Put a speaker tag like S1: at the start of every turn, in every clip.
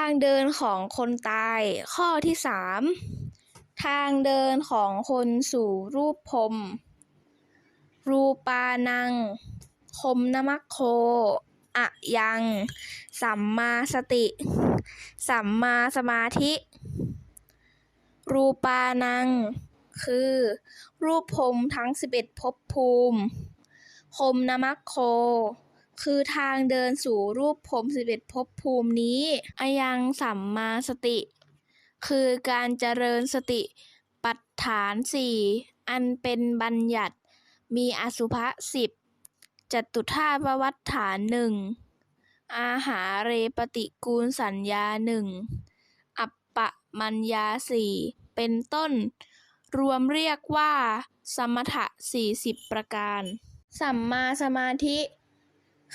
S1: างเดินของคนตาย ข้อที่สามทางเดินของคนสู่รูปพรม รูปานัง คมนมัคโค อะยัง สัมมาสติ สัมมาสมาธิ รูปานัง คือ รูปพรมทั้งสิบเอ็ดภพภูมิ คมนมัคโค คือทางเดินสู่รูปพรมสิบเอ็ดภพภูมินี้อายังสัมมาสติ คือการเจริญสติปัฏฐานสี่อันเป็นบัญญัติ มีอสุภะสิบจตุธาตุวัฏฐานหนึ่งอาหาเรปฏิกูลสัญญาหนึ่งอัปปมัญญาสี่เป็นต้น รวมเรียกว่า สมถะสี่สิบประการ สัมมาสมาธิ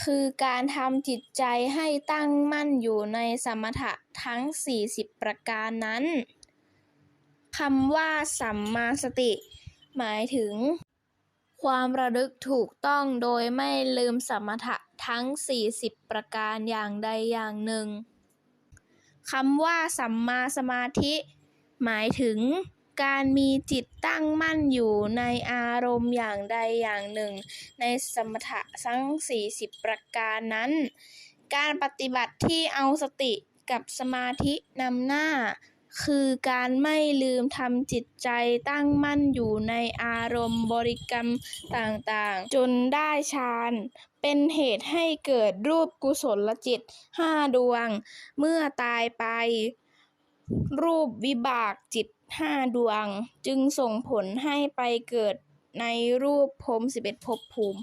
S1: คือการทำจิตใจให้ตั้งมั่นอยู่ในสมถะทั้ง 40 ประการนั้นคำว่าสัมมาสติ หมายถึง ความระลึกถูกต้องโดยไม่ลืมสมถะทั้ง 40 ประการอย่างใดอย่างหนึ่งคำว่าสัมมาสมาธิ หมายถึง การมีจิตตั้งมั่นอยู่ในอารมณ์อย่างใดอย่างหนึ่ง ในสมถะทั้ง 40 ประการนั้น การปฏิบัติที่เอาสติกับสมาธินำหน้า คือการไม่ลืมทำจิตใจตั้งมั่นอยู่ในอารมณ์บริกรรมต่างๆ จนได้ฌานเป็นเหตุให้เกิดรูปกุศลจิตห้าดวง เมื่อตายไป รูปวิบากจิตห้าดวง จึงส่งผลให้ไปเกิดในรูปพรหมสิบเอ็ดภพภูมิ